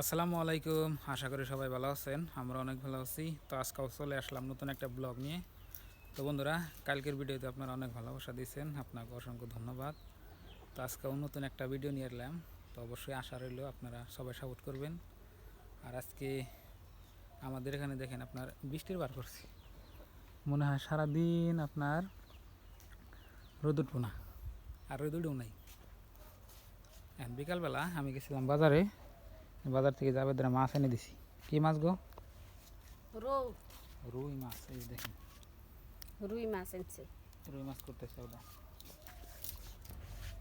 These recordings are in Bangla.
আসসালামু আলাইকুম। আশা করি সবাই ভালো আছেন। আমরা অনেক ভালো আছি। তো আজকেও চলে আসলাম নতুন একটা ব্লগ নিয়ে। তো বন্ধুরা, কালকের ভিডিওতে আপনারা অনেক ভালোবাসা দিয়েছেন। আপনাকে অসংখ্য ধন্যবাদ। তো আজকেও নতুন একটা ভিডিও নিয়ে এলাম। তো অবশ্যই আশা রইল আপনারা সবাই সাপোর্ট করবেন। আর আজকে আমাদের এখানে দেখেন আপনার বৃষ্টির বার করছি মনে হয় সারাদিন আপনার রোদ উঠবো না আর রোদ উঠেও নাই বিকালবেলা আমি গেছিলাম বাজারে। বাজার থেকে যাবে ধরে মাছ এনে দিছি। কি মাছ গো? রৌ রুই মাছ এই দেখেন। রুই মাছ আনছে রুই মাছ করতেছে ওটা।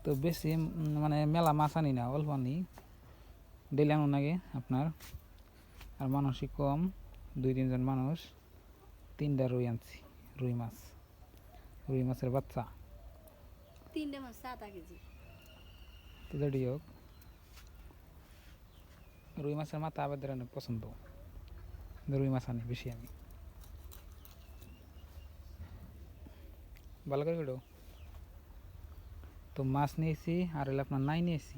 তো বেশি মানে মেলা মাছ আনি না অল্প আনি। ডেলি আনুন আগে আপনার। আর মানুষই কম দুই তিনজন মানুষ তিনটা রুই আনছি রুই মাছ। রুই মাছের বাচ্চা। তিনটে মাছ সাত কেজি। তো হোক। রুই মাছের মাথা আমাদের অনেক পছন্দ। রুই মাছ আনি বেশি আমি। ভালো করে কেটো তো মাছ নিয়েছি আর হলো আপনার নাই নিয়েছি।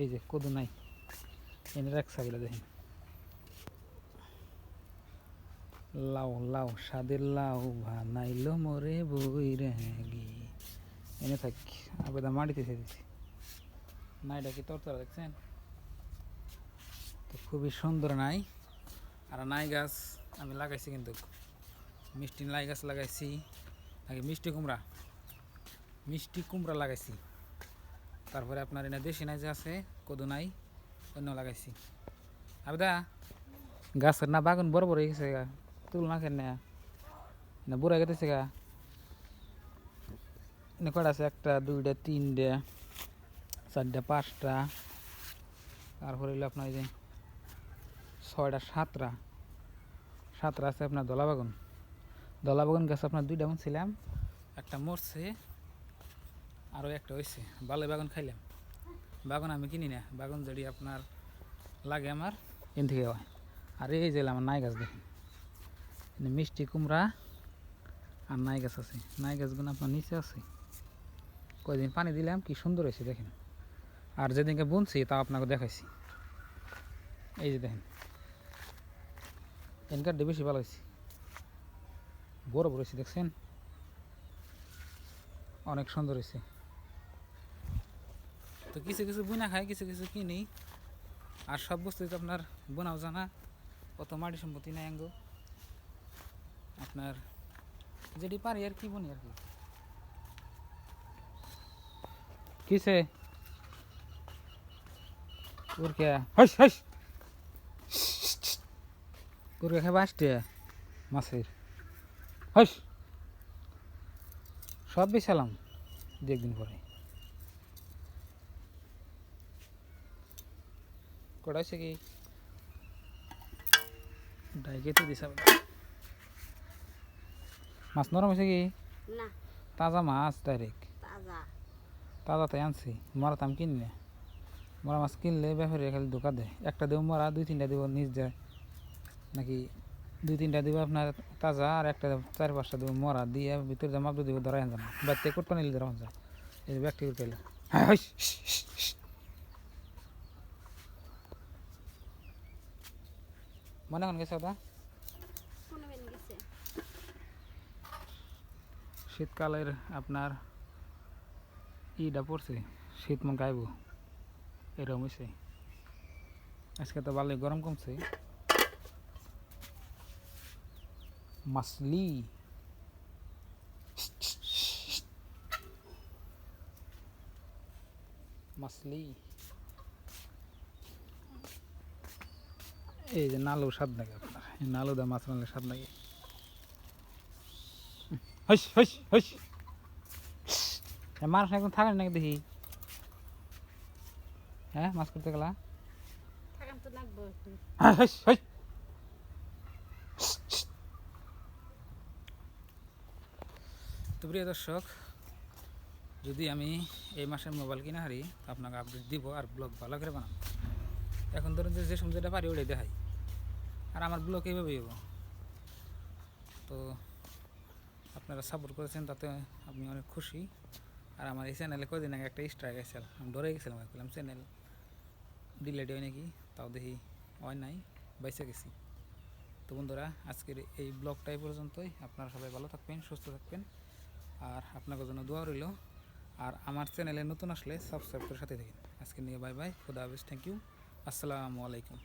এই যে কদু নাই। এনে রাখছা দেখেন। লাউ লাউ সাদের লাউ ভানাইলো মোরে বই রেগি এনে থাক আবেদা মাটিতে ছেড়ে দিছি। নাইটা কি তরতরা দেখছেন? খুবই সুন্দর নাই। আর নাই গাছ আমি লাগাইছি কিন্তু মিষ্টি লাই গাছ লাগাইছি। আগে মিষ্টি কুমড়া মিষ্টি কুমড়া লাগাইছি। তারপরে আপনার এনে দেশি নাই যে আছে, কদু নাই, অন্য লাগাইছি। আবেদা গাছের না বাগান বড় বড় হয়ে গেছে গা তুল না। কেন না বুড়া গেতেছে গা। এনে আছে? একটা, দুইটা, তিনটা, চারটা, পাঁচটা। তারপরে হইল আপনার যে ছয়টা, সাতটা। সাতটা আছে আপনার দলা বাগান দলা বাগান গাছ আপনার দুইটা ছিলাম, একটা মরছে, আরও একটা হয়েছে ভালো বাগান খাইলাম। বাগান আমি কিনি না, বাগান যদি আপনার লাগে আমার, এন থেকে হয়। আর এই যে আমার নাই গাছ দেখেন। মিষ্টি, কুমড়া আর নাই গাছ আছে। নাই গাছগুলো আপনার নিচে আছে। কয়দিন পানি দিলাম, কি সুন্দর হয়েছে দেখেন। আর যেদিনকে বুনছি তা আপনাকে দেখাইছি। এই যে দেখেন। এনকারটা বেশি ভালো হয়েছে। বড় বড় হয়েছে, দেখছেন? অনেক সুন্দর হয়েছে। তো কিছু কিছু বুনা খাই কিছু কিছু কিনি। আর সব বস্তুই তো আপনার বোনাও জানা। কত মাটি সম্পত্তি নাই আঙ্গ। আপনার যেটি পারি আর কি বুনি আর কি। কিসে? উড়কে হস হস! উড়কে খাবে আসতে মাছের। হস সব বেছালাম দু একদিন পরে। কটাইছে কি? ডাইকে তো দিছা মাছ নরম হয়েছে কি? না। তাজা মাছ ডাইরেক্ট তাজা। তাজা তাই আনছি। মরা তো আমি কিনি মরা মাছ কিনলে ব্যাপারে খালি ধোকা দেয়। একটা দেবো মরা দুই তিনটা দেবো নিজ যায়। নাকি দুই তিনটা দিব আপনার তাজা আর একটা চার পাঁচটা দেবো মরা দিয়ে ভিতরে যা মাপ দেবো ধরাই আনজাম বাড়িতে কোট নিলে ধরা যায় এই ব্যাগটি পেলে হ্যাঁ। মনে এখন গেছে ওটা? কোনো শীতকালের আপনার ইটা পড়ছে, শীত মন গাইব। এরকম হয়েছে আজকে তো ভালোই গরম কমছে। মাছলি মাছলি এই যে নালু স্বাদ লাগে আপনার? এই নালু দা মাছ রান্নার স্বাদ লাগে হইস মানুষ একদম থাকে নাকি দেখি? হ্যাঁ মাছ করতে গেলা? থাকাম তো লাগবো একটু। হ্যাঁ, হইস হইস তো প্রিয় দর্শক, যদি আমি এই মাসের মোবাইল কিনে হারি আপনাকে আপডেট দিব আর ব্লগ ভালো করে বানাবো। এখন ধরুন যে যে সময় যেটা পারি ওটাই দেখাই, আর আমার ব্লগ এইভাবেই হব তো আপনারা সাপোর্ট করেছেন, তাতে আমি অনেক খুশি। আর আমার এই চ্যানেলে কদিন আগে একটা স্ট্রাইক গেছিল আমি ডরে গেছিলাম বললাম চ্যানেল ডিলেট হয় নাকি? তাও দেখি হয় নাই বাইসে গেছি। তো বন্ধুরা, আজকের এই ব্লগটাই পর্যন্তই। আপনারা সবাই ভালো থাকবেন, সুস্থ থাকবেন। আর আপনাদের জন্য দোয়া রইল। আর আমার চ্যানেলে নতুন আসলে সাবস্ক্রাইব করে সাথে থাকেন। আজকে নিয়ে বাই বাই, খুদা হাফিজ থ্যাংক ইউ আসসালামু আলাইকুম।